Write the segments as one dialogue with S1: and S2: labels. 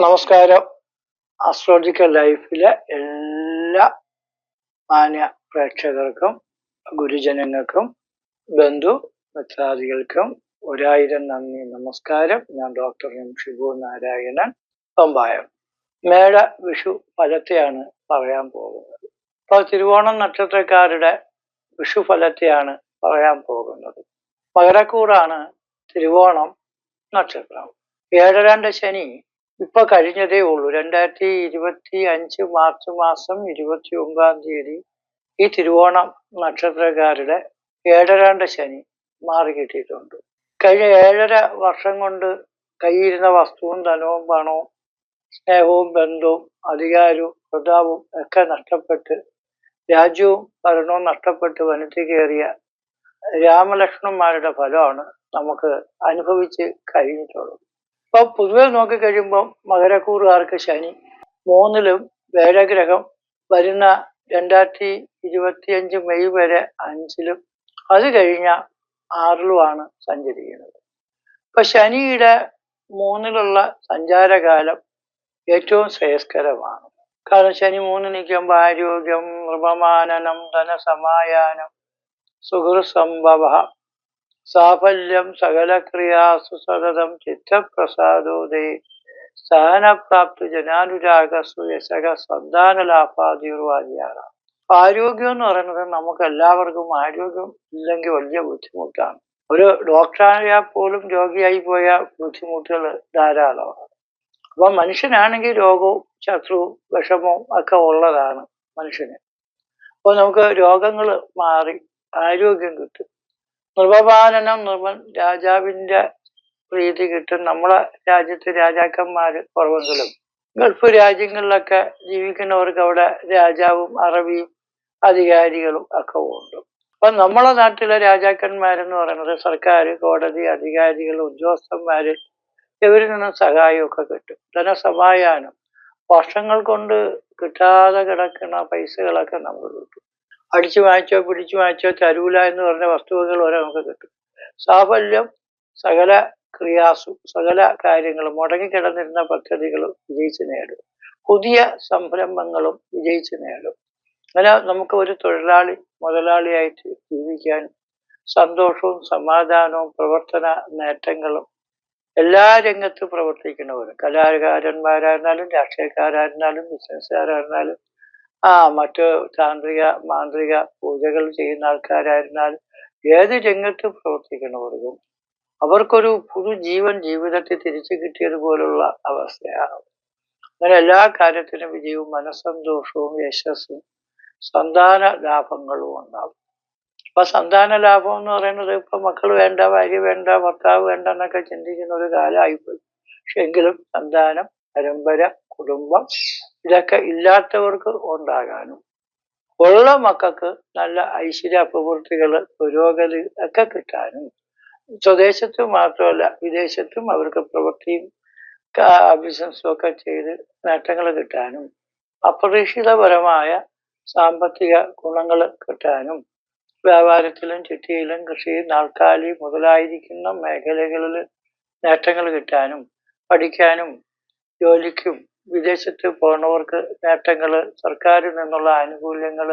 S1: നമസ്കാരം. അസ്ട്രോളജിക്കൽ ലൈഫിലെ എല്ലാ മാന്യ പ്രേക്ഷകർക്കും ഗുരുജനങ്ങൾക്കും ബന്ധു മിത്രാദികൾക്കും ഒരായിരം നന്ദി നമസ്കാരം. ഞാൻ ഡോക്ടർ എം ഷിബു നാരായണൻ പമ്പായം മേട വിഷു ഫലത്തെയാണ് പറയാൻ പോകുന്നത്. അപ്പോൾ തിരുവോണം നക്ഷത്രക്കാരുടെ വിഷു ഫലത്തെയാണ് പറയാൻ പോകുന്നത്. മകരക്കൂറാണ് തിരുവോണം നക്ഷത്രം. ഏഴരാണ്ട് ശനി ഇപ്പൊ കഴിഞ്ഞതേ ഉള്ളൂ. രണ്ടായിരത്തി ഇരുപത്തി അഞ്ച് മാർച്ച് മാസം ഇരുപത്തി ഒമ്പതാം തീയതി ഈ തിരുവോണം നക്ഷത്രക്കാരുടെ ഏഴരാണ്ട് ശനി മാറി കിട്ടിയിട്ടുണ്ട്. കഴിഞ്ഞ ഏഴര വർഷം കൊണ്ട് കയ്യിരുന്ന വസ്തുവും ധനവും പണവും സ്നേഹവും ബന്ധവും അധികാരവും പ്രതാപവും ഒക്കെ നഷ്ടപ്പെട്ട് രാജ്യവും ഭരണവും നഷ്ടപ്പെട്ട് വനത്തിൽ കയറിയ രാമലക്ഷ്മണന്മാരുടെ ഫലമാണ് നമുക്ക് അനുഭവിച്ച് കഴിഞ്ഞിട്ടുള്ളത്. ഇപ്പൊ പൊതുവെ നോക്കിക്കഴിയുമ്പോൾ മകരക്കൂറുകാർക്ക് ശനി. മൂന്നിലും വേഴഗ്രഹം വരുന്ന രണ്ടായിരത്തി ഇരുപത്തിയഞ്ച് മെയ് വരെ അഞ്ചിലും. അത് കഴിഞ്ഞ ആറിലുമാണ് സഞ്ചരിക്കുന്നത്. ഇപ്പൊ ശനിയുടെ മൂന്നിലുള്ള സഞ്ചാരകാലം ഏറ്റവും ശ്രേയസ്കരമാണ്. കാരണം ശനി മൂന്ന് നിൽക്കുമ്പോൾ ആരോഗ്യം നൃപമാനനം ധനസമായാനം സുഹൃസംഭവ സാഫല്യം സകലക്രിയാസു സതതം സഹനപ്രാപ്തി ജനാനുരാഗ ജനാനുരാഗസു യശക സന്താനലാഭാതിർവാദിയാണ് ആരോഗ്യം എന്ന് പറയുന്നത് നമുക്ക് എല്ലാവർക്കും ആരോഗ്യം ഇല്ലെങ്കിൽ വലിയ ബുദ്ധിമുട്ടാണ്. ഒരു ഡോക്ടറായാൽ പോലും രോഗിയായി പോയ ബുദ്ധിമുട്ടുകൾ ധാരാളമാണ്. അപ്പൊ മനുഷ്യനാണെങ്കിൽ രോഗവും ശത്രുവും വിഷമവും ഒക്കെ ഉള്ളതാണ് മനുഷ്യന്. അപ്പോൾ നമുക്ക് രോഗങ്ങൾ മാറി ആരോഗ്യം കിട്ടും. നൃപപാലനം നൃപൻ രാജാവിന്റെ പ്രീതി കിട്ടും. നമ്മളെ രാജ്യത്ത് രാജാക്കന്മാർ കുറവെങ്കിലും ഗൾഫ് രാജ്യങ്ങളിലൊക്കെ ജീവിക്കുന്നവർക്ക് അവിടെ രാജാവും അറബിയും അധികാരികളും ഒക്കെ ഉണ്ട്. അപ്പൊ നമ്മളെ നാട്ടിലെ രാജാക്കന്മാരെന്ന് പറയുന്നത് സർക്കാർ കോടതി അധികാരികൾ ഉദ്യോഗസ്ഥന്മാര് ഇവരിൽ നിന്നും സഹായമൊക്കെ കിട്ടും. ധനസഹായാനം വർഷങ്ങൾ കൊണ്ട് കിട്ടാതെ കിടക്കുന്ന പൈസകളൊക്കെ നമ്മൾ കിട്ടും. അടിച്ചു വാങ്ങിച്ചോ പിടിച്ചു വാങ്ങിച്ചോ തരൂല എന്ന് പറഞ്ഞ വസ്തുവകൾ വരെ നമുക്ക് കിട്ടും. സാഫല്യം സകല ക്രിയാസു സകല കാര്യങ്ങളും മുടങ്ങിക്കിടന്നിരുന്ന പദ്ധതികളും വിജയിച്ച് നേടും. പുതിയ സംരംഭങ്ങളും വിജയിച്ച് നേടും. അങ്ങനെ നമുക്ക് ഒരു തൊഴിലാളി മുതലാളിയായിട്ട് ജീവിക്കാൻ സന്തോഷവും സമാധാനവും പ്രവർത്തന നേട്ടങ്ങളും എല്ലാ രംഗത്തും പ്രവർത്തിക്കുന്നവരും. കലാകാരന്മാരായിരുന്നാലും രാഷ്ട്രീയക്കാരായിരുന്നാലും ബിസിനസ്സുകാരായിരുന്നാലും ആ മറ്റ് താന്ത്രിക മാന്ത്രിക പൂജകൾ ചെയ്യുന്ന ആൾക്കാരായിരുന്നാൽ ഏത് രംഗത്ത് പ്രവർത്തിക്കുന്നവർക്കും അവർക്കൊരു പുതു ജീവൻ ജീവിതത്തിൽ തിരിച്ചു കിട്ടിയതുപോലുള്ള അവസ്ഥയാണ്. അങ്ങനെ എല്ലാ കാര്യത്തിനും വിജയവും മനസ്സന്തോഷവും യശസ്സും സന്താന ലാഭങ്ങളും ഉണ്ടാവും. അപ്പൊ സന്താന ലാഭം എന്ന് പറയുന്നത് ഇപ്പൊ മക്കൾ വേണ്ട ഭാര്യ വേണ്ട ഭർത്താവ് വേണ്ട എന്നൊക്കെ ചിന്തിക്കുന്ന ഒരു കാലമായിപ്പോയി. പക്ഷെ എങ്കിലും സന്താനം പരമ്പര കുടുംബം ഇതൊക്കെ ഇല്ലാത്തവർക്ക് ഉണ്ടാകാനും ഉള്ള മക്കൾക്ക് നല്ല ഐശ്വര്യ പ്രവൃത്തികൾ പുരോഗതി ഒക്കെ കിട്ടാനും സ്വദേശത്ത് മാത്രമല്ല വിദേശത്തും അവർക്ക് പ്രവൃത്തിയും ബിസിനസ്സും ഒക്കെ ചെയ്ത് നേട്ടങ്ങൾ കിട്ടാനും അപ്രതീക്ഷിതപരമായ സാമ്പത്തിക ഗുണങ്ങൾ കിട്ടാനും വ്യാപാരത്തിലും ചിട്ടിയിലും കൃഷിയും നാൽക്കാലി മുതലായിരിക്കുന്ന മേഖലകളിൽ നേട്ടങ്ങൾ കിട്ടാനും പഠിക്കാനും ജോലിക്കും വിദേശത്ത് പോകുന്നവർക്ക് നേട്ടങ്ങൾ സർക്കാരിൽ നിന്നുള്ള ആനുകൂല്യങ്ങൾ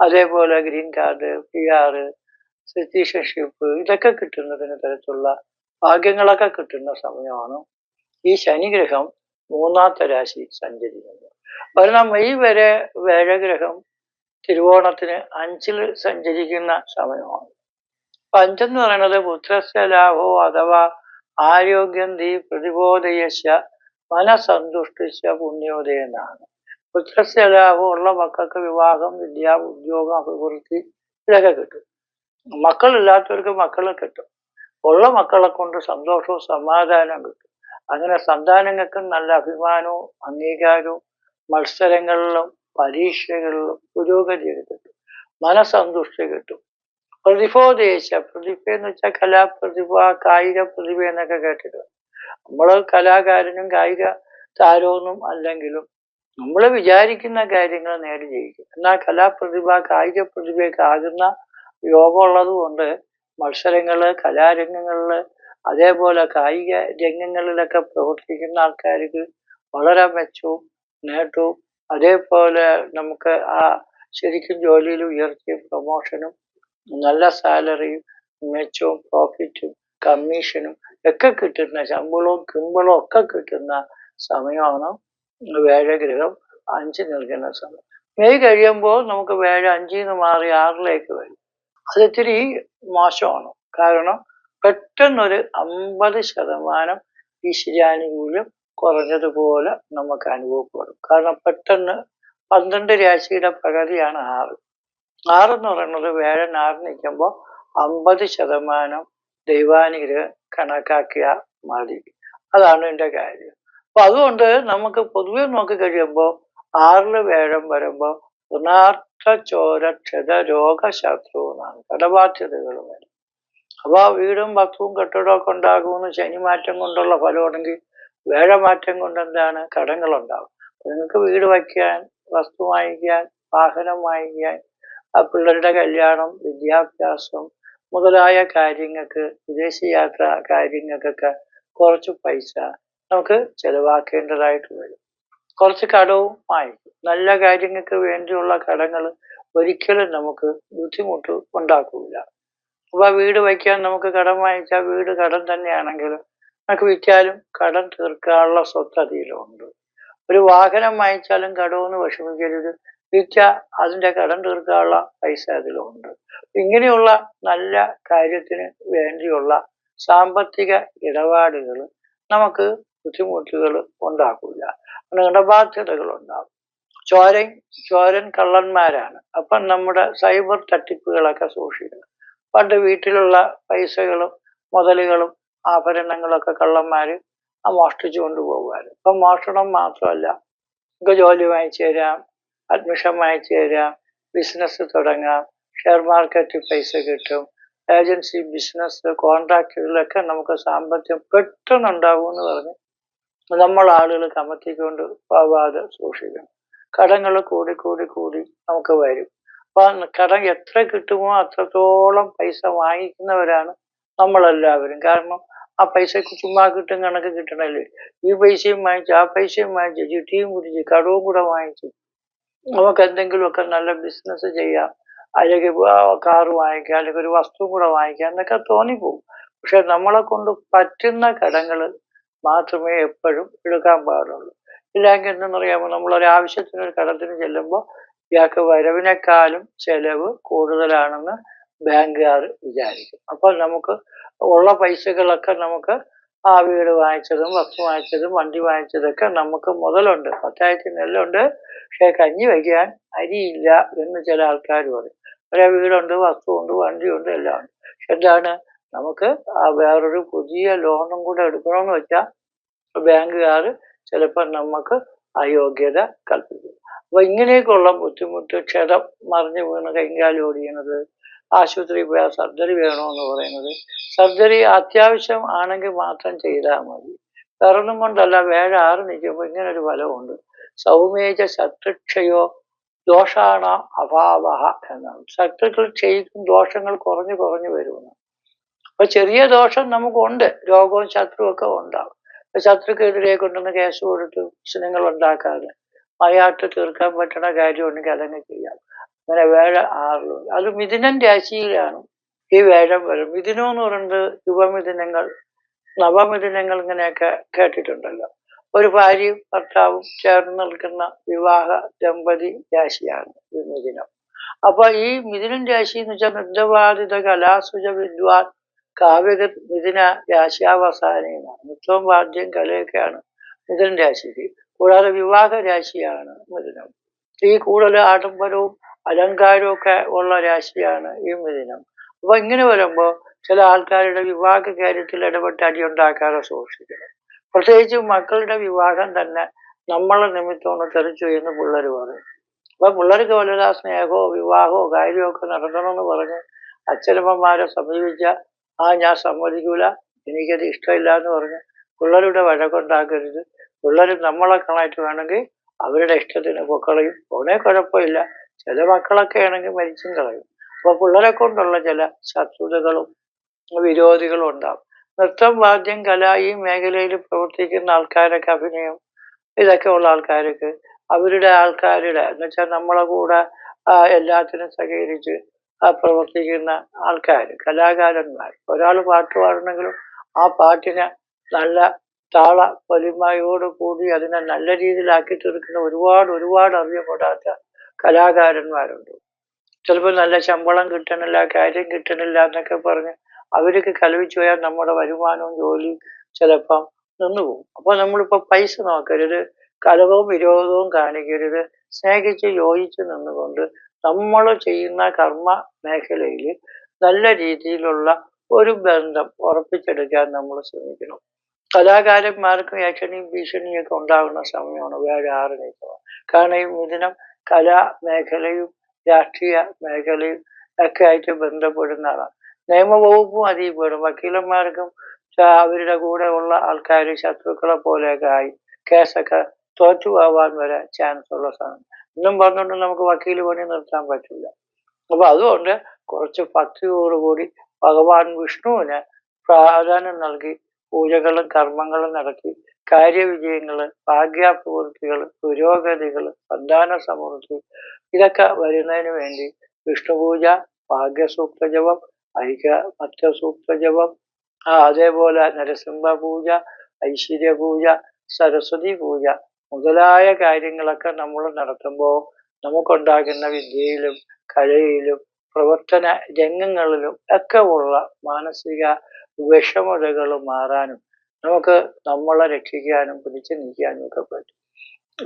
S1: അതേപോലെ green card P R citizenship ഇതൊക്കെ കിട്ടുന്നതിന് തരത്തിലുള്ള ഭാഗ്യങ്ങളൊക്കെ കിട്ടുന്ന സമയമാണ് ഈ ശനിഗ്രഹം മൂന്നാമത്തെ രാശി സഞ്ചരിക്കുന്നത്. വരുന്ന മെയ് വരെ വേഴഗ്രഹം തിരുവോണത്തിന് അഞ്ചിൽ സഞ്ചരിക്കുന്ന സമയമാണ്. അപ്പൊ അഞ്ചെന്ന് പറയുന്നത് പുത്രസ്യ ലാഭോ അഥവാ ആരോഗ്യം ദീ പ്രതിബോധയശ മനസന്തുഷ്ടിച്ച പുണ്യോദയ എന്നാണ് പുത്രസ്യ ഉള്ള മക്കൾക്ക് വിവാഹം വിദ്യ ഉദ്യോഗം അഭിവൃദ്ധി ഇതൊക്കെ കിട്ടും. മക്കളില്ലാത്തവർക്ക് മക്കളെ കിട്ടും. ഉള്ള മക്കളെ കൊണ്ട് സന്തോഷവും സമാധാനവും കിട്ടും. അങ്ങനെ സന്താനങ്ങൾക്ക് നല്ല അഭിമാനവും അംഗീകാരവും മത്സരങ്ങളിലും പരീക്ഷകളിലും പുരോഗതി കിട്ടും. മനസന്തുഷ്ടി കിട്ടും. പ്രതിഭോദേശ പ്രതിഭ എന്ന് വെച്ചാൽ കലാപ്രതിഭ കായിക പ്രതിഭ എന്നൊക്കെ കേട്ടിട്ടുണ്ട്. നമ്മൾ കലാകാരനും കായിക താരമൊന്നും അല്ലെങ്കിലും നമ്മൾ വിചാരിക്കുന്ന കാര്യങ്ങൾ നേടി ജയിക്കും. എന്നാൽ കലാപ്രതിഭ കായിക പ്രതിഭയൊക്കെ ആകുന്ന യോഗമുള്ളത് കൊണ്ട് മത്സരങ്ങൾ കലാരംഗങ്ങളിൽ അതേപോലെ കായിക രംഗങ്ങളിലൊക്കെ പ്രവർത്തിക്കുന്ന ആൾക്കാർക്ക് വളരെ മെച്ചവും നേട്ടവും അതേപോലെ നമുക്ക് ആ ശരിക്കും ജോലിയിൽ ഉയർത്തിയും പ്രൊമോഷനും നല്ല സാലറിയും മെച്ചവും പ്രോഫിറ്റും കമ്മീഷനും ഒക്കെ കിട്ടുന്ന ശമ്പളവും കിമ്പളവും ഒക്കെ കിട്ടുന്ന സമയമാണ് വേഴഗ്രഹം അഞ്ച് നിൽക്കുന്ന സമയം. മെയ് കഴിയുമ്പോൾ നമുക്ക് വേഴ അഞ്ചിൽ നിന്ന് മാറി ആറിലേക്ക് വരും. അതിത്തിരി മോശമാണ്. കാരണം പെട്ടെന്നൊരു അമ്പത് ശതമാനം ഈ ശരിയാനുകൂല്യം കുറഞ്ഞതുപോലെ നമുക്ക് അനുഭവപ്പെടും. കാരണം പെട്ടെന്ന് പന്ത്രണ്ട് രാശിയുടെ പ്രകൃതിയാണ് ആറ്. ആറെന്ന് പറയുന്നത് വേഴൻ ആറ് നിൽക്കുമ്പോൾ അമ്പത് ശതമാനം ദൈവാനുഗ്രഹം കണക്കാക്കിയ മതി അതാണ് എന്റെ കാര്യം. അപ്പൊ അതുകൊണ്ട് നമുക്ക് പൊതുവെ നോക്കി കഴിയുമ്പോൾ ആറിൽ വേഴം വരുമ്പോൾ ഋണാർത്ഥ ചോരക്ഷത രോഗശത്രു എന്നാണ്. കടബാധ്യതകൾ വരും. അപ്പൊ ആ വീടും കെട്ടിടവും ഒക്കെ ഉണ്ടാകുമെന്ന് ശനി മാറ്റം കൊണ്ടുള്ള ഫലമാണെങ്കിൽ വേഴമാറ്റം കൊണ്ട് എന്താണ്? കടങ്ങളുണ്ടാവും. നിങ്ങൾക്ക് വീട് വയ്ക്കാൻ വസ്തു വാങ്ങിക്കാൻ വാഹനം വാങ്ങിക്കാൻ പിള്ളേരുടെ കല്യാണം വിദ്യാഭ്യാസം മുതലായ കാര്യങ്ങൾക്ക് വിദേശ യാത്ര കാര്യങ്ങൾക്കൊക്കെ കുറച്ച് പൈസ നമുക്ക് ചെലവാക്കേണ്ടതായിട്ട് വരും. കുറച്ച് കടവും ആയിരിക്കും. നല്ല കാര്യങ്ങൾക്ക് വേണ്ടിയുള്ള കടങ്ങൾ ഒരിക്കലും നമുക്ക് ബുദ്ധിമുട്ട് ഉണ്ടാക്കില്ല അപ്പൊ വീട് വയ്ക്കാൻ നമുക്ക് കടം വാങ്ങിച്ചാൽ വീട് കടം തന്നെയാണെങ്കിലും നമുക്ക് വിറ്റാലും കടം തീർക്കാനുള്ള സ്വത്ത് അതിലുണ്ട്. ഒരു വാഹനം വാങ്ങിച്ചാലും കടമൊന്നും വിഷമിക്കരുത്. വിറ്റ അതിന്റെ കടം തീർക്കാനുള്ള പൈസ അതിലുണ്ട്. ഇങ്ങനെയുള്ള നല്ല കാര്യത്തിന് വേണ്ടിയുള്ള സാമ്പത്തിക ഇടപാടുകൾ നമുക്ക് ബുദ്ധിമുട്ടുകൾ ഉണ്ടാക്കില്ല കടബാധ്യതകൾ ഉണ്ടാകും ചോരൻ ചോരൻ കള്ളന്മാരാണ്. അപ്പം നമ്മുടെ സൈബർ തട്ടിപ്പുകളൊക്കെ സൂക്ഷിക്കണം. പണ്ട് വീട്ടിലുള്ള പൈസകളും മുതലുകളും ആഭരണങ്ങളൊക്കെ കള്ളന്മാർ മോഷ്ടിച്ചു കൊണ്ടുപോകുമായിരുന്നു. ഇപ്പം മോഷണം മാത്രമല്ല. നമുക്ക് ജോലി വാങ്ങിച്ചു തരാം അഡ്മിഷൻ വാങ്ങിച്ചു തരാം ബിസിനസ് തുടങ്ങാം ഷെയർ മാർക്കറ്റിൽ പൈസ കിട്ടും. ഏജൻസി ബിസിനസ് കോൺട്രാക്റ്റുകളിലൊക്കെ നമുക്ക് സാമ്പത്തികം പെട്ടെന്ന് ഉണ്ടാവും എന്ന് പറഞ്ഞ് നമ്മൾ ആളുകൾ കമത്തിക്കൊണ്ട് പോവാതെ സൂക്ഷിക്കണം. കടങ്ങൾ കൂടി കൂടി കൂടി നമുക്ക് വരും. അപ്പൊ കടം എത്ര കിട്ടുമോ അത്രത്തോളം പൈസ വാങ്ങിക്കുന്നവരാണ് നമ്മളെല്ലാവരും. കാരണം ആ പൈസക്ക് ചുമ്മാ കിട്ടും കണക്ക് കിട്ടണല്ലേ? ഈ പൈസയും വാങ്ങിച്ച് ആ പൈസയും വാങ്ങിച്ച് ചിട്ടിയും കുടിച്ച് കടവും കൂടെ വാങ്ങിച്ച് നമുക്ക് എന്തെങ്കിലുമൊക്കെ നല്ല ബിസിനസ് ചെയ്യാം. അല്ലെങ്കിൽ കാറ് വാങ്ങിക്കാം അല്ലെങ്കിൽ ഒരു വസ്തു കൂടെ വാങ്ങിക്കാം എന്നൊക്കെ തോന്നിപ്പോവും പക്ഷെ നമ്മളെ കൊണ്ട് പറ്റുന്ന കടങ്ങൾ മാത്രമേ എപ്പോഴും എടുക്കാൻ പാടുള്ളൂ. ഇല്ലെങ്കിൽ എന്തെന്നറിയാമോ നമ്മളൊരു ആവശ്യത്തിന് ഒരു കടത്തിന് ചെല്ലുമ്പോൾ ഇയാൾക്ക് വരവിനേക്കാളും ചെലവ് കൂടുതലാണെന്ന് ബാങ്കുകാർ വിചാരിക്കും. അപ്പോൾ നമുക്ക് ഉള്ള പൈസകളൊക്കെ നമുക്ക് ആ വീട് വാങ്ങിച്ചതും വസ്തു വാങ്ങിച്ചതും വണ്ടി വാങ്ങിച്ചതൊക്കെ നമുക്ക് മുതലുണ്ട്. പത്തായിരത്തി നെല്ലുണ്ട് പക്ഷെ കഞ്ഞി വയ്ക്കാൻ അരിയില്ല എന്ന് ചില ആൾക്കാർ പറയും. ഒരേ വീടുണ്ട് വസ്തുവുണ്ട് വണ്ടിയുണ്ട് എല്ലാം ഉണ്ട് പക്ഷെ എന്താണ്? നമുക്ക് ആ വേറൊരു പുതിയ ലോണും കൂടെ എടുക്കണമെന്ന് വെച്ചാൽ ബാങ്കുകാർ ചിലപ്പോൾ നമുക്ക് അയോഗ്യത കൽപ്പിക്കും. അപ്പൊ ഇങ്ങനെയൊക്കെയുള്ള ബുദ്ധിമുട്ട് ക്ഷതം മറിഞ്ഞു വീണ് കൈകാലി ഓടിയണത് ആശുപത്രിയിൽ പോയാൽ സർജറി വേണമെന്ന് പറയുന്നത്? സർജറി അത്യാവശ്യം ആണെങ്കിൽ മാത്രം ചെയ്താൽ മതി. വേറൊന്നും കൊണ്ടല്ല വേഴ ആറ് നിൽക്കുമ്പോൾ ഇങ്ങനൊരു ഫലമുണ്ട് സൗമ്യേജ ശത്രുക്ഷയോ ദോഷാണ അഭാവ എന്നാണ്. ശത്രുക്കൾ ചെയ്യും ദോഷങ്ങൾ കുറഞ്ഞു കുറഞ്ഞു വരുമെന്ന് അപ്പൊ ചെറിയ ദോഷം നമുക്കുണ്ട്. രോഗവും ശത്രുവും ഒക്കെ ഉണ്ടാവും. അപ്പൊ ശത്രുക്കെതിരെ കൊണ്ടുവന്ന് കേസ് കൊടുത്ത് പ്രശ്നങ്ങൾ ഉണ്ടാക്കാതെ മയാട്ട് തീർക്കാൻ പറ്റുന്ന കാര്യമുണ്ടെങ്കിൽ അതങ്ങ് ചെയ്യാം. അങ്ങനെ വേഴ ആറിലും അത് മിഥുനൻ രാശിയിലാണ് ഈ വേഴം വരും മിഥുനം എന്ന് പറയുന്നത് യുവമിഥുനങ്ങൾ നവമിഥുനങ്ങൾ ഇങ്ങനെയൊക്കെ കേട്ടിട്ടുണ്ടല്ലോ. ഒരു ഭാര്യയും ഭർത്താവും ചേർന്ന് നിൽക്കുന്ന വിവാഹ ദമ്പതി രാശിയാണ് ഈ മിഥുനം. അപ്പൊ ഈ മിഥുനൻ രാശി എന്ന് വെച്ചാൽ നൃത്തബാധിത കലാസുജ വിദ്വാൻ കാവ്യ മിഥുന രാശിയാവസാനമാണ് നൃത്തവും വാദ്യം കലയൊക്കെയാണ് മിഥുനൻ രാശിക്ക്. കൂടാതെ വിവാഹ രാശിയാണ് മിഥുനം. ഈ കൂടുതൽ ആഡംബരവും അലങ്കാരവും ഒക്കെ ഉള്ള രാശിയാണ് ഈ മിഥുനം. അപ്പൊ ഇങ്ങനെ വരുമ്പോൾ ചില ആൾക്കാരുടെ വിവാഹ കാര്യത്തിൽ ഇടപെട്ട് അടി ഉണ്ടാക്കാതെ സൂക്ഷിക്കണം. പ്രത്യേകിച്ച് മക്കളുടെ വിവാഹം തന്നെ നമ്മളെ നിമിത്തമാണ് തെറിച്ചു എന്ന് പിള്ളേർ പറയും. അപ്പൊ പിള്ളേർക്ക് വലുതാ സ്നേഹമോ വിവാഹമോ കാര്യമോ ഒക്കെ നടത്തണമെന്ന് പറഞ്ഞ് അച്ഛനമ്മമാരെ സമീപിച്ച ആ ഞാൻ സമ്മതിക്കൂല എനിക്കത് ഇഷ്ടമില്ല എന്ന് പറഞ്ഞ് പിള്ളേരുടെ വഴക്കുണ്ടാക്കരുത്. പിള്ളേർ നമ്മളെ കണായിട്ട് വേണമെങ്കിൽ അവരുടെ ഇഷ്ടത്തിന് പൊക്കളയും. പോണേ കുഴപ്പമില്ല. ചില മക്കളൊക്കെ ആണെങ്കിൽ മരിച്ചും കളയും. അപ്പൊ പിള്ളേരെ കൊണ്ടുള്ള ചില ശത്രുതകളും വിരോധികളും ഉണ്ടാവും. നൃത്തം വാദ്യം കല ഈ മേഖലയിൽ പ്രവർത്തിക്കുന്ന ആൾക്കാരൊക്കെ അഭിനയം ഇതൊക്കെ ഉള്ള ആൾക്കാർക്ക്. അവരുടെ ആൾക്കാരുടെ എന്ന് വെച്ചാൽ നമ്മളെ കൂടെ എല്ലാത്തിനും സഹകരിച്ച് പ്രവർത്തിക്കുന്ന ആൾക്കാർ കലാകാരന്മാർ. ഒരാൾ പാട്ട് പാടണമെങ്കിലും ആ പാട്ടിനെ നല്ല താള പൊലിമയോട് കൂടി അതിനെ നല്ല രീതിയിലാക്കി തീർക്കുന്ന ഒരുപാട് ഒരുപാട് അറിയപ്പെടാത്ത കലാകാരന്മാരുണ്ട്. ചിലപ്പോൾ നല്ല ശമ്പളം കിട്ടണില്ല കാര്യം കിട്ടണില്ല എന്നൊക്കെ പറഞ്ഞ് അവർക്ക് കലവിച്ചു പോയാൽ നമ്മുടെ വരുമാനവും ജോലിയും ചിലപ്പം നിന്നുപോകും. അപ്പോൾ നമ്മളിപ്പോൾ പൈസ നോക്കരുത് കലവും വിരോധവും കാണിക്കരുത് സ്നേഹിച്ച് യോജിച്ച് നിന്നുകൊണ്ട് നമ്മൾ ചെയ്യുന്ന കർമ്മ മേഖലയിൽ നല്ല രീതിയിലുള്ള ഒരു ബന്ധം ഉറപ്പിച്ചെടുക്കാൻ നമ്മൾ ശ്രമിക്കണം. കലാകാരന്മാർക്കും ഏഷണിയും ഭീഷണിയും ഒക്കെ ഉണ്ടാകുന്ന സമയമാണ് വേറെ ആറ് നീക്കം കാരണം ഈ മിഥുനം കലാ മേഖലയും രാഷ്ട്രീയ മേഖലയും ഒക്കെ ആയിട്ട് ബന്ധപ്പെടുന്ന ആളാണ്. നിയമവകുപ്പും അതിൽ പെടും വക്കീലന്മാർക്കും അവരുടെ കൂടെ ഉള്ള ആൾക്കാർ ശത്രുക്കളെ പോലെയൊക്കെ ആയി. കേസൊക്കെ തോറ്റു പോവാൻ വരെ ചാൻസ് ഉള്ള സാധനം. ഇന്നും പറഞ്ഞുകൊണ്ട് നമുക്ക് വക്കീൽ പണി നിർത്താൻ പറ്റില്ല. അപ്പൊ അതുകൊണ്ട് കുറച്ച് ഭക്തിയോടുകൂടി ഭഗവാൻ വിഷ്ണുവിന് പ്രാധാന്യം നൽകി പൂജകളും കർമ്മങ്ങളും നടത്തി കാര്യവിജയങ്ങൾ ഭാഗ്യാപ്രവൃത്തികൾ പുരോഗതികൾ സന്താന സമൃദ്ധി ഇതൊക്കെ വരുന്നതിന് വേണ്ടി വിഷ്ണു പൂജ ഭാഗ്യസൂക്ത ജപം ഐക്യ മധ്യസൂക്ത ജപം ആ അതേപോലെ നരസിംഹ പൂജ ഐശ്വര്യ പൂജ സരസ്വതി പൂജ മുതലായ കാര്യങ്ങളൊക്കെ നമ്മൾ നടത്തുമ്പോൾ നമുക്കുണ്ടാകുന്ന വിദ്യയിലും കലയിലും പ്രവർത്തന രംഗങ്ങളിലും ഒക്കെ ഉള്ള മാനസിക വിഷമതകൾ മാറാനും നമുക്ക് നമ്മളെ രക്ഷിക്കാനും പിടിച്ചു നീക്കാനും ഒക്കെ പറ്റും.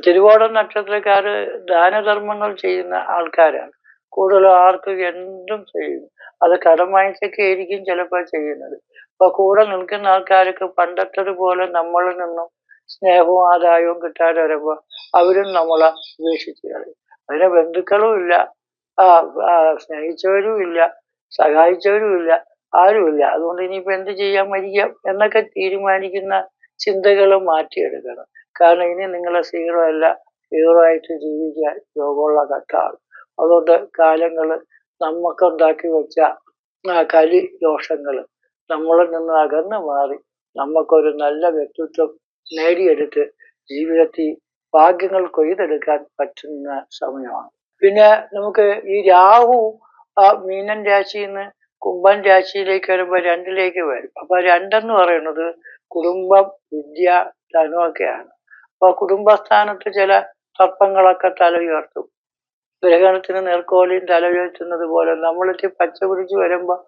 S1: തിരുവോണം നക്ഷത്രക്കാർ ദാനധർമ്മങ്ങൾ ചെയ്യുന്ന ആൾക്കാരാണ്. കൂടുതലും ആർക്കും എന്തും ചെയ്യും അത് കടമായിട്ടൊക്കെ ആയിരിക്കും ചിലപ്പോൾ ചെയ്യുന്നത്. അപ്പൊ കൂടെ നിൽക്കുന്ന ആൾക്കാർക്ക് പണ്ടത്തതുപോലെ നമ്മളിൽ നിന്നും സ്നേഹവും ആദായവും കിട്ടാതെ വരുമ്പോൾ അവരും നമ്മളെ ഉപേക്ഷിച്ച് കളയും. അതിന് ബന്ധുക്കളും ഇല്ല സ്നേഹിച്ചവരും ഇല്ല സഹായിച്ചവരും ഇല്ല ആരുമില്ല അതുകൊണ്ട് ഇനിയിപ്പോ എന്ത് ചെയ്യാൻ മരിക്കാം എന്നൊക്കെ തീരുമാനിക്കുന്ന ചിന്തകൾ മാറ്റിയെടുക്കണം. കാരണം ഇനി നിങ്ങളെ സീറോ അല്ല ഹീറോ ആയിട്ട് ജീവിക്കാൻ യോഗമുള്ള കട്ടാണ് അതുകൊണ്ട് കാലങ്ങൾ നമുക്കുണ്ടാക്കി വെച്ച ആ കലി ദോഷങ്ങൾ നമ്മളിൽ നിന്ന് അകന്നു മാറി. നമുക്കൊരു നല്ല വ്യക്തിത്വം നേടിയെടുത്ത് ജീവിതത്തിൽ ഭാഗ്യങ്ങൾ കൊയ്തെടുക്കാൻ പറ്റുന്ന സമയമാണ്. പിന്നെ നമുക്ക് ഈ രാഹു മീനൻ രാശിയിൽ നിന്ന് കുംഭൻ രാശിയിലേക്ക് വരുമ്പോൾ രണ്ടിലേക്ക് വരും. അപ്പൊ രണ്ടെന്ന് പറയുന്നത് കുടുംബം വിദ്യ ധനമൊക്കെയാണ്. അപ്പൊ കുടുംബസ്ഥാനത്ത് ചില സർപ്പങ്ങളൊക്കെ തല ഉയർത്തും ഗ്രഹണത്തിന് നേർക്കോലിയും തലയുയർത്തുന്നത് പോലെ നമ്മളൊക്കെ പച്ച പിടിച്ച് വരുമ്പോൾ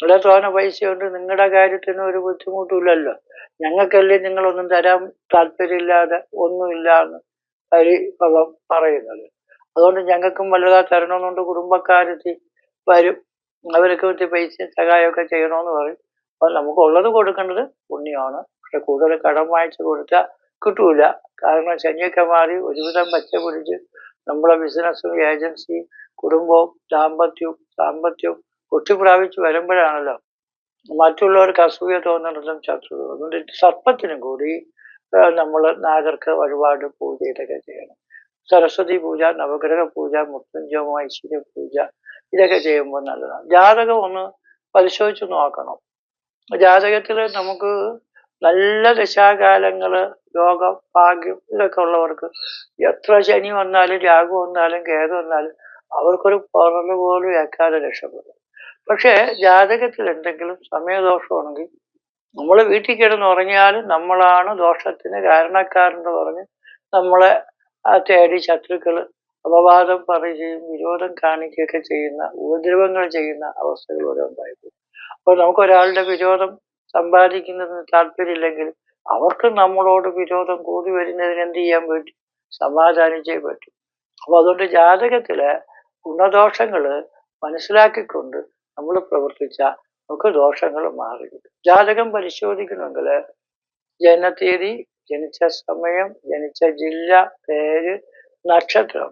S1: നിങ്ങളെ തോന പൈസയുണ്ട്. നിങ്ങളുടെ കാര്യത്തിന് ഒരു ബുദ്ധിമുട്ടില്ലല്ലോ ഞങ്ങൾക്കല്ലേ നിങ്ങളൊന്നും തരാൻ താല്പര്യമില്ലാതെ ഒന്നുമില്ല എന്ന് ഹരി ഭഗം പറയുന്നത്. അതുകൊണ്ട് ഞങ്ങൾക്കും വലുതാ തരണമെന്നുണ്ട് കുടുംബക്കാരെത്തി വരും. അവരൊക്കെ വെച്ച് പൈസ സഹായമൊക്കെ ചെയ്യണമെന്ന് പറയും. അപ്പൊ നമുക്കുള്ളത് കൊടുക്കേണ്ടത് പുണ്യമാണ്. പക്ഷെ കൂടുതൽ കടം വാങ്ങിച്ചു കൊടുത്താൽ കിട്ടൂല. കാരണം ശനിയൊക്കെ മാറി ഒരുവിധം പച്ച പിടിച്ച് നമ്മളെ ബിസിനസ്സും ഏജൻസിയും കുടുംബവും ദാമ്പത്യവും സാമ്പത്യവും കൊട്ടിപ്രാപിച്ച് വരുമ്പോഴാണല്ലോ മറ്റുള്ളവർക്ക് അസൂയ തോന്നുന്നതും ശത്രുത അതുകൊണ്ട് സർപ്പത്തിനും കൂടി നമ്മൾ നാഗർക്ക് ഒരുപാട് പൂജ ഇതൊക്കെ ചെയ്യണം. സരസ്വതി പൂജ നവഗ്രഹ പൂജ മൃത്യുഞ്ജയം ഐശ്വര്യ പൂജ ഇതൊക്കെ ചെയ്യുമ്പോൾ നല്ലതാണ്. ജാതകം ഒന്ന് പരിശോധിച്ച് നോക്കണം. ജാതകത്തിൽ നമുക്ക് നല്ല ദശാകാലങ്ങൾ യോഗം ഭാഗ്യം ഇതൊക്കെ ഉള്ളവർക്ക്. എത്ര ശനി വന്നാലും രാഹു വന്നാലും കേതു വന്നാലും അവർക്കൊരു പുറന്നു പോലും ഏക്കാതെ രക്ഷപ്പെടും. പക്ഷേ ജാതകത്തിൽ എന്തെങ്കിലും സമയദോഷമാണെങ്കിൽ നമ്മൾ വീട്ടിൽ കിടന്ന് ഉറങ്ങിയാലും നമ്മളാണ് ദോഷത്തിന് കാരണക്കാരെന്ന് പറഞ്ഞ് നമ്മളെ തേടി ശത്രുക്കൾ അപവാദം പറയുകയും വിരോധം കാണിക്കുകയൊക്കെ ചെയ്യുന്ന ഉപദ്രവങ്ങൾ ചെയ്യുന്ന അവസ്ഥകൾ വരെ ഉണ്ടായിട്ടുണ്ട്. അപ്പോൾ നമുക്ക് ഒരാളുടെ വിരോധം സമ്പാദിക്കുന്നതിന് താല്പര്യമില്ലെങ്കിൽ അവർക്ക് നമ്മളോട് വിരോധം കൂടി വരുന്നതിന് എന്ത് ചെയ്യാൻ പറ്റും? സമാധാനിച്ചേ പറ്റും. അപ്പൊ അതുകൊണ്ട് ജാതകത്തിലെ ഗുണദോഷങ്ങൾ മനസ്സിലാക്കിക്കൊണ്ട് നമ്മൾ പ്രവർത്തിച്ച നമുക്ക് ദോഷങ്ങൾ മാറി ജാതകം പരിശോധിക്കണമെങ്കിൽ ജനനത്തീയതി ജനിച്ച സമയം ജനിച്ച ജില്ല പേര് നക്ഷത്രം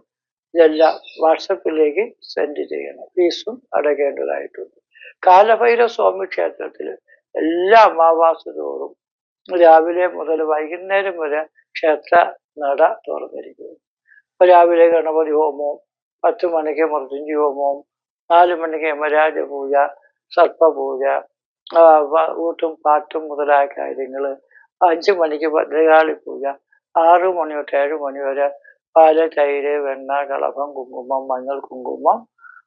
S1: ഇതെല്ലാം വാട്സപ്പിലേക്ക് സെൻഡ് ചെയ്യണം. ഫീസും അടയ്ക്കേണ്ടതായിട്ടുണ്ട്. കാലഭൈര സ്വാമി ക്ഷേത്രത്തിൽ എല്ലാ അമാവാസി തോറും രാവിലെ മുതൽ വൈകുന്നേരം വരെ ക്ഷേത്ര നട തുറന്നിരിക്കുന്നു. അപ്പൊ രാവിലെ ഗണപതി ഹോമവും പത്ത് മണിക്ക് മൃത്യുഞ്ജി ഹോമവും നാല് മണിക്ക് യമരാജ പൂജ സർപ്പപൂജ ഊട്ടും പാട്ടും മുതലായ കാര്യങ്ങൾ അഞ്ചു മണിക്ക് ഭദ്രകാളി പൂജ ആറ് മണി തൊട്ട് ഏഴ് മണി വരെ പാൽ തൈര് വെണ്ണ കളഭം കുങ്കുമം മഞ്ഞൾ കുങ്കുമം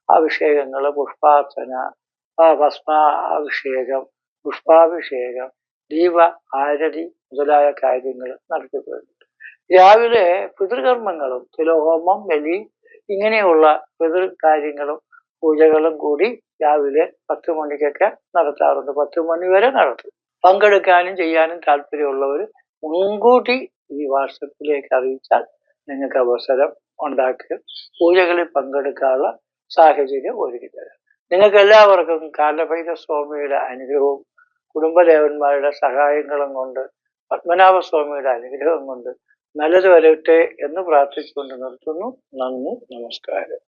S1: അഭിഷേകങ്ങൾ പുഷ്പാർച്ചന ആ, ഭസ്മാഭിഷേകം പുഷ്പാഭിഷേകം ദീപ ആരതി മുതലായ കാര്യങ്ങൾ നടത്തിപ്പോരുന്നുണ്ട് രാവിലെ പിതൃകർമ്മങ്ങളും തിലഹോമം ബലി ഇങ്ങനെയുള്ള പിതൃ കാര്യങ്ങളും പൂജകളും കൂടി രാവിലെ പത്ത് മണിക്കൊക്കെ നടത്താറുണ്ട്. പത്ത് മണി വരെ നടത്തും. പങ്കെടുക്കാനും ചെയ്യാനും താല്പര്യമുള്ളവർ മുൻകൂട്ടി ഈ വാട്സപ്പിലേക്ക് അറിയിച്ചാൽ നിങ്ങൾക്ക് അവസരം ഉണ്ടാക്കുക പൂജകളിൽ പങ്കെടുക്കാനുള്ള സാഹചര്യം ഒരുക്കി തരാം. നിങ്ങൾക്ക് എല്ലാവർക്കും കാലഭൈര സ്വാമിയുടെ അനുഗ്രഹവും കുടുംബദേവന്മാരുടെ സഹായങ്ങളും കൊണ്ട് പത്മനാഭ സ്വാമിയുടെ അനുഗ്രഹം കൊണ്ട് നല്ലത് വരട്ടെ എന്ന് പ്രാർത്ഥിച്ചുകൊണ്ട് നിർത്തുന്നു. നന്ദി നമസ്കാരം.